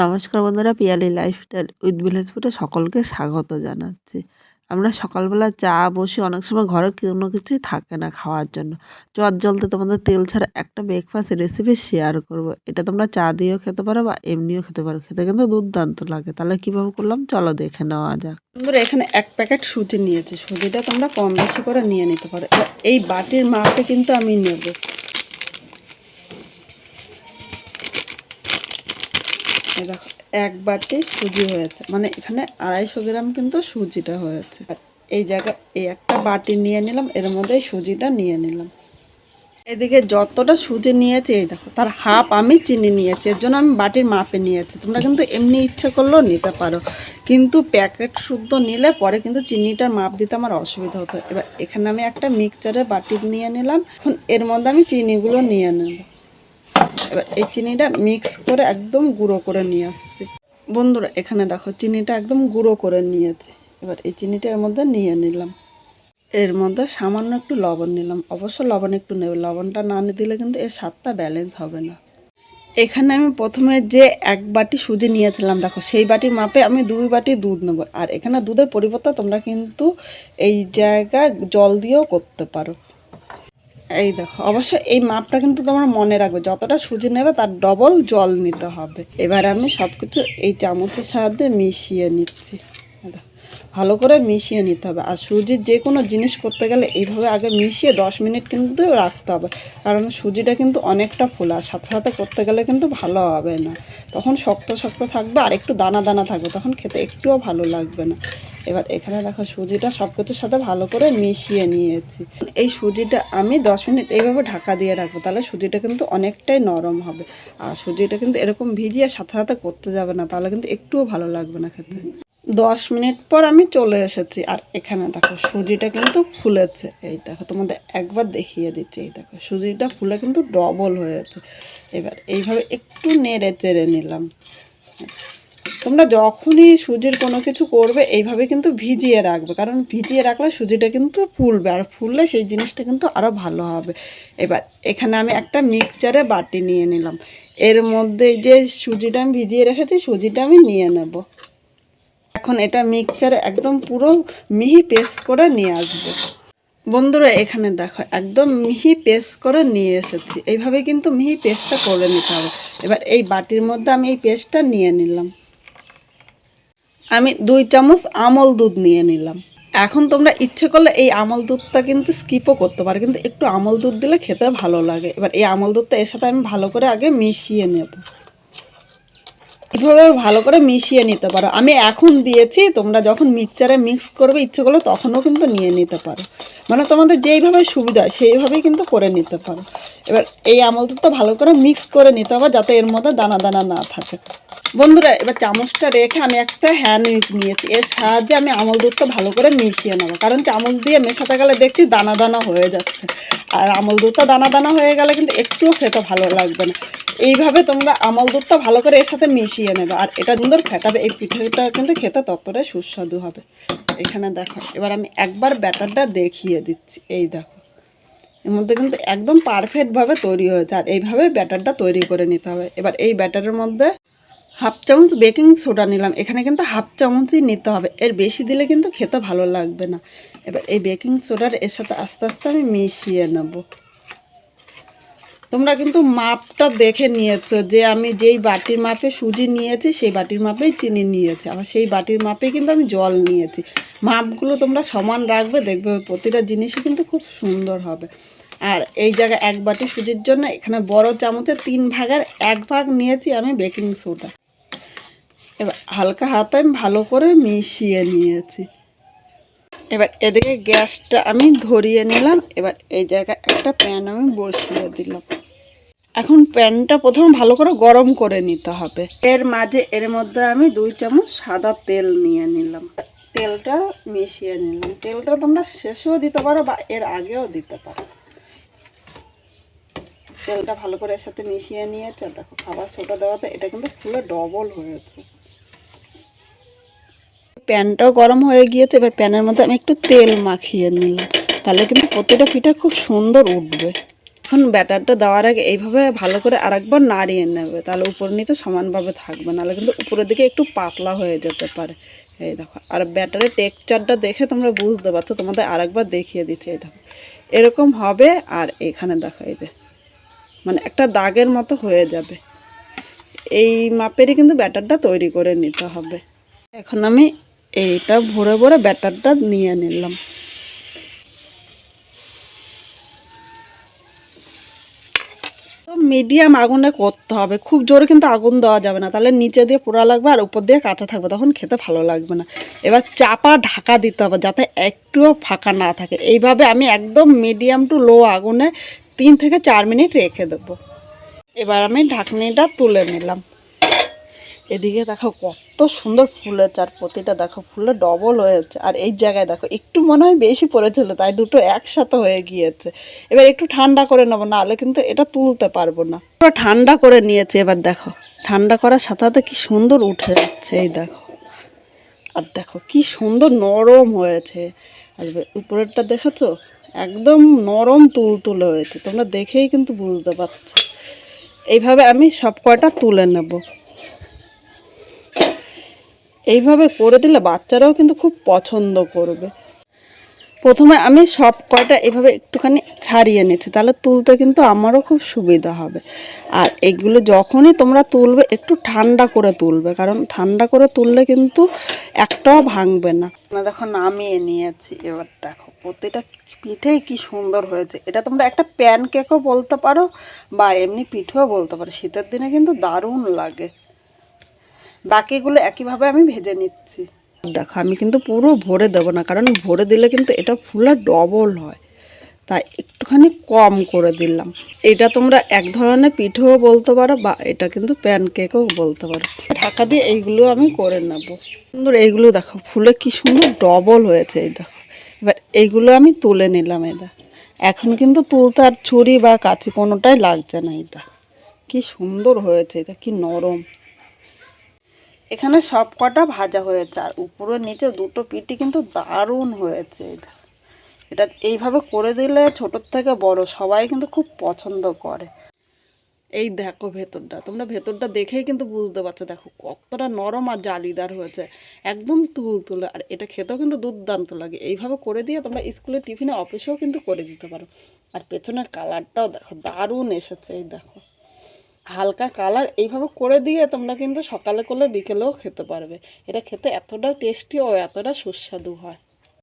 নমস্কার বন্ধুরা, Piyali lifestyle with village ফুডে সকলকে স্বাগত জানাচ্ছি। আমরা সকালবেলা চা বসে, অনেক সময় ঘরে কোনো কিছুই থাকে না খাওয়ার জন্য। চট জলতে তোমাদের তেল ছাড়া একটা ব্রেকফাস্ট রেসিপি শেয়ার করব। এটা তোমরা চা দিয়েও খেতে পারো বা এমনিও খেতে পারো। খেতে কিন্তু দুর্দান্ত লাগে। তাহলে কীভাবে করলাম? চলো দেখে নেওয়া যাক। বন্ধুরা, এখানে এক প্যাকেট সুজি নিয়েছি। সুজিটা তোমরা কম বেশি করে নিয়ে নিতে পারো। এই বাটির মাপে কিন্তু আমি নেব। দেখো, এক বাটি সুজি হয়েছে। মানে এখানে আড়াইশো গ্রাম কিন্তু সুজিটা হয়েছে। এই জায়গায় এই একটা বাটি নিয়ে নিলাম, এর মধ্যে সুজিটা নিয়ে নিলাম। এদিকে যতটা সুজি নিয়েছি, এই দেখো, তার হাফ আমি চিনি নিয়েছি, এর জন্য আমি বাটির মাপে নিয়েছি। তোমরা কিন্তু এমনি ইচ্ছে করলেও নিতে পারো। কিন্তু প্যাকেট শুদ্ধ নিলে পরে কিন্তু চিনিটার মাপ দিতে আমার অসুবিধা হতো। এবার এখানে আমি একটা মিক্সচারের বাটি নিয়ে নিলাম। এখন এর মধ্যে আমি চিনিগুলো নিয়ে নেব। এবার এই চিনিটা মিক্স করে একদম গুঁড়ো করে নিয়ে আসছি। বন্ধুরা, এখানে দেখো চিনিটা একদম গুঁড়ো করে নিয়েছি। এবার এই চিনিটা এর মধ্যে নিয়ে নিলাম। এর মধ্যে সামান্য একটু লবণ নিলাম। অবশ্য লবণ একটু নেবে, লবণটা না দিলে কিন্তু এর স্বাদটা ব্যালেন্স হবে না। এখানে আমি প্রথমে যে এক বাটি সুজি নিয়েছিলাম, দেখো সেই বাটির মাপে আমি দুই বাটি দুধ নেব। আর এখানে দুধের পরিবর্তে তোমরা কিন্তু এই জায়গায় জল দিয়েও করতে পারো। এই দেখো, অবশ্য এই মাপটা কিন্তু তোমার মনে রাখবে, যতটা সুজি নেবে তার ডবল জল নিতে হবে। এবার আমি সব কিছু এই চামচের সাহায্যে মিশিয়ে নিচ্ছি। ভালো করে মিশিয়ে নিতে হবে। আর সুজির যে কোনো জিনিস করতে গেলে এইভাবে আগে মিশিয়ে দশ মিনিট কিন্তু রাখতে হবে। কারণ সুজিটা কিন্তু অনেকটা ফোলা, সাথে সাথে করতে গেলে কিন্তু ভালো হবে না। তখন শক্ত শক্ত থাকবে আর একটু দানা দানা থাকবে, তখন খেতে একটুও ভালো লাগবে না। এবার এখানে দেখো সুজিটা সব কিছুর সাথে ভালো করে মিশিয়ে নিয়েছি। এই সুজিটা আমি দশ মিনিট এইভাবে ঢাকা দিয়ে রাখব, তাহলে সুজিটা কিন্তু অনেকটাই নরম হবে। আর সুজিটা কিন্তু এরকম ভিজিয়ে সাথে সাথে করতে যাবে না, তাহলে কিন্তু একটুও ভালো লাগবে না খেতে। দশ মিনিট পর আমি চলে এসেছি। আর এখানে দেখো সুজিটা কিন্তু ফুলেছে। এই দেখো তোমাদের একবার দেখিয়ে দিচ্ছি। এই দেখো সুজিটা ফুলে কিন্তু ডবল হয়েছে। এবার এইভাবে একটু নেড়ে চেড়ে নিলাম। তোমরা যখনই সুজির কোনো কিছু করবে, এইভাবে কিন্তু ভিজিয়ে রাখবে। কারণ ভিজিয়ে রাখলে সুজিটা কিন্তু ফুলবে আর ফুললে সেই জিনিসটা কিন্তু আরও ভালো হবে। এবার এখানে আমি একটা মিক্সচারে বাটি নিয়ে নিলাম। এর মধ্যে যে সুজিটা আমি ভিজিয়ে রেখেছি, সুজিটা আমি নিয়ে নেব। এখন এটা মিক্সচারে একদম পুরো মিহি পেস্ট করে নিয়ে আসব। বন্ধুরা, এখানে দেখো, একদম মিহি পেস্ট করে নিয়ে এসেছি। এইভাবে কিন্তু মিহি পেস্টটা করে নিতে হবে। এবার এই বাটির মধ্যে আমি এই পেস্টটা নিয়ে নিলাম। আমি দুই চামচ আমল দুধ নিয়ে নিলাম। এখন তোমরা ইচ্ছে করলে এই আমল দুধটা কিন্তু স্কিপও করতে পারো, কিন্তু একটু আমল দুধ দিলে খেতে ভালো লাগে। এবার এই আমল দুধটা এর সাথে আমি ভালো করে আগে মিশিয়ে নেব। এইভাবে ভালো করে মিশিয়ে নিতে পারো। আমি এখন দিয়েছি, তোমরা যখন মিক্সচারে মিক্স করবে ইচ্ছে করলে তখনও কিন্তু নিয়ে নিতে পারো। মানে তোমাদের যেইভাবে সুবিধা সেইভাবেই কিন্তু করে নিতে পারো। এবার এই আমল দুধটা ভালো করে মিক্স করে নিতে হবে যাতে এর মধ্যে দানা দানা না থাকে। বন্ধুরা, এবার চামচটা রেখে আমি একটা হ্যান্ড উইক নিয়েছি। এর সাহায্যে আমি আমল দুধটা ভালো করে মিশিয়ে নেব। কারণ চামচ দিয়ে মেশাতে গেলে দেখছি দানা দানা হয়ে যাচ্ছে। আর আমল দুধটা দানা দানা হয়ে গেলে কিন্তু একটুও খেতে ভালো লাগবে না। এইভাবে তোমরা আমল দুধটা ভালো করে এর সাথে মিশিয়ে নেবে। আর এটা সুন্দর ফেটাবে, এই পিঠেটা কিন্তু খেতে ততটাই সুস্বাদু হবে। এখানে দেখো, এবার আমি একবার ব্যাটারটা দেখিয়ে দিচ্ছি। এই দেখো, এর মধ্যে কিন্তু একদম পারফেক্টভাবে তৈরি হয়েছে। আর এইভাবে ব্যাটারটা তৈরি করে নিতে হবে। এবার এই ব্যাটারের মধ্যে হাফ চামচ বেকিং সোডা নিলাম। এখানে কিন্তু হাফ চামচই নিতে হবে। এর বেশি দিলে কিন্তু খেতে ভালো লাগবে না। এবার এই বেকিং সোডার এর সাথে আস্তে আস্তে আমি মিশিয়ে নেব। তোমরা কিন্তু মাপটা দেখে নিয়েছো যে আমি যেই বাটির মাপে সুজি নিয়েছি, সেই বাটির মাপেই চিনি নিয়েছি। আবার সেই বাটির মাপেই কিন্তু আমি জল নিয়েছি। মাপগুলো তোমরা সমান রাখবে, দেখবে প্রতিটা জিনিসই কিন্তু খুব সুন্দর হবে। আর এই জায়গায় এক বাটি সুজির জন্য এখানে বড় চামচে তিন ভাগের এক ভাগ নিয়েছি আমি বেকিং সোডা। এবার হালকা হাতে আমি ভালো করে মিশিয়ে নিয়েছি। এবার এদিকে গ্যাসটা আমি ধরিয়ে নিলাম। এবার এই জায়গায় একটা প্যান আমি বসিয়ে দিলাম। এখন প্যানটা প্রথম ভালো করে গরম করে নিতে হবে। এর মাঝে, এর মধ্যে আমি দুই চামচ সাদা তেল নিয়ে নিলাম। তেলটা মিশিয়ে নিলাম। তেলটা তোমরা শেষেও দিতে পারো বা এর আগেও দিতে পারো। তেলটা ভালো করে এর সাথে মিশিয়ে নিয়েছে। দেখো, খাবার সোটা দেওয়াতে এটা কিন্তু ফুলে ডবল হয়েছে। প্যানটাও গরম হয়ে গিয়েছে। এবার প্যানের মধ্যে আমি একটু তেল মাখিয়ে নিলাম। তাহলে কিন্তু প্রতিটা পিঠা খুব সুন্দর উঠবে। এখন ব্যাটারটা দেওয়ার আগে এইভাবে ভালো করে আরেকবার নাড়িয়ে নেবে। তাহলে উপর নিচে সমানভাবে থাকবে, নাহলে কিন্তু উপরের দিকে একটু পাতলা হয়ে যেতে পারে। এই দেখো, আর ব্যাটারের টেক্সচারটা দেখে তোমরা বুঝতে পারছ, তোমাদের আরেকবার দেখিয়ে দিচ্ছি, এই দেখো। এরকম হবে, আর এখানে দেখো, এই যে মানে একটা দাগের মতো হয়ে যাবে। এই মাপেরই কিন্তু ব্যাটারটা তৈরি করে নিতে হবে। এখন আমি এইটা ভরে ভরে ব্যাটারটা নিয়ে নিলাম। তো মিডিয়াম আগুনে করতে হবে। খুব জোরে কিন্তু আগুন দেওয়া যাবে না। তাহলে নিচে দিয়ে পোড়া লাগবে আর উপর দিয়ে কাঁচা থাকবে। তখন খেতে ভালো লাগবে না। এবার চাপা ঢাকা দিতে হবে যাতে একটুও ফাঁকা না থাকে। এইভাবে আমি একদম মিডিয়াম টু লো আগুনে তিন থেকে চার মিনিট রেখে দেবো। এবার আমি ঢাকনিটা তুলে নিলাম। এদিকে দেখো কত সুন্দর ফুল হয়েছে, আর প্রতিটা দেখো ফুলে ডবল হয়েছে। আর এই জায়গায় দেখো, একটু মনে হয় বেশি পড়েছিল, তাই দুটো একসাথে হয়ে গিয়েছে। এবার একটু ঠান্ডা করে নেব, নাহলে কিন্তু এটা তুলতে পারব না। পুরো ঠান্ডা করে নিয়েছে এবার দেখো। ঠান্ডা করার সাথে সাথে কি সুন্দর উঠে যাচ্ছে, এই দেখো। আর দেখো কি সুন্দর নরম হয়েছে। আর উপরেরটা দেখেছ? একদম নরম তুলতুলে হয়েছে, তোমরা দেখেই কিন্তু বুঝতে পারছ। এইভাবে আমি সব কয়টা তুলে নেব। এইভাবে করে দিলে বাচ্চারাও কিন্তু খুব পছন্দ করবে। প্রথমে আমি সব কয়টা এভাবে একটুখানি ছাড়িয়ে নিচ্ছি, তাহলে তুলতে কিন্তু আমারও খুব সুবিধা হবে। আর এগুলো যখনই তোমরা তুলবে, একটু ঠান্ডা করে তুলবে, কারণ ঠান্ডা করে তুললে কিন্তু একটাও ভাঙবে না। দেখো, নামিয়ে নিয়েছি। এবার দেখো, প্রতিটা পিঠেই কি সুন্দর হয়েছে। এটা তোমরা একটা প্যান কেকও বলতে পারো বা এমনি পিঠেও বলতে পারো। শীতের দিনে কিন্তু দারুণ লাগে। বাকিগুলো একইভাবে আমি ভেজে নিচ্ছি। দেখো, আমি কিন্তু পুরো ভরে দেবো না, কারণ ভরে দিলে কিন্তু এটা ফুলে ডবল হয়। তাই একটুখানি কম করে দিলাম। এটা তোমরা এক ধরনের পিঠেও বলতে পারো বা এটা কিন্তু প্যানকেকও বলতে পারো। ঢাকা দিয়ে এইগুলো আমি করে নেব। সুন্দর এইগুলো দেখো, ফুলে কি সুন্দর ডবল হয়েছে এই দেখো। এবার এইগুলো আমি তুলে নিলাম এই দেখো। এখন কিন্তু তুলতে আর ছুরি বা কাছি কোনোটাই লাগছে না এই দেখো। কি সুন্দর হয়েছে, এটা কি নরম। এখানে সব কটা ভাজা হয়েছে, আর উপরে নিচে দুটো পিটি কিন্তু দারুণ হয়েছে এটা। এইভাবে করে দিলে ছোটোর থেকে বড়, সবাই কিন্তু খুব পছন্দ করে। এই দেখো ভেতরটা, তোমরা ভেতরটা দেখেই কিন্তু বুঝতে পারছ, দেখো কতটা নরম আর জালিদার হয়েছে, একদম তুলতুলে, আর এটা খেতেও কিন্তু দুর্দান্ত লাগে। এইভাবে করে দিয়ে তোমরা স্কুলে টিফিনে অফিসেও কিন্তু করে দিতে পারো। আর পেছনের কালারটাও দেখো, দারুণ এসেছে, এই দেখো। হালকা কালার, এইভাবে করে দিয়ে তোমরা কিন্তু সকালে করলে বিকেলেও খেতে পারবে। এটা খেতে এতটা টেস্টি ও এতটা সুস্বাদু হয়।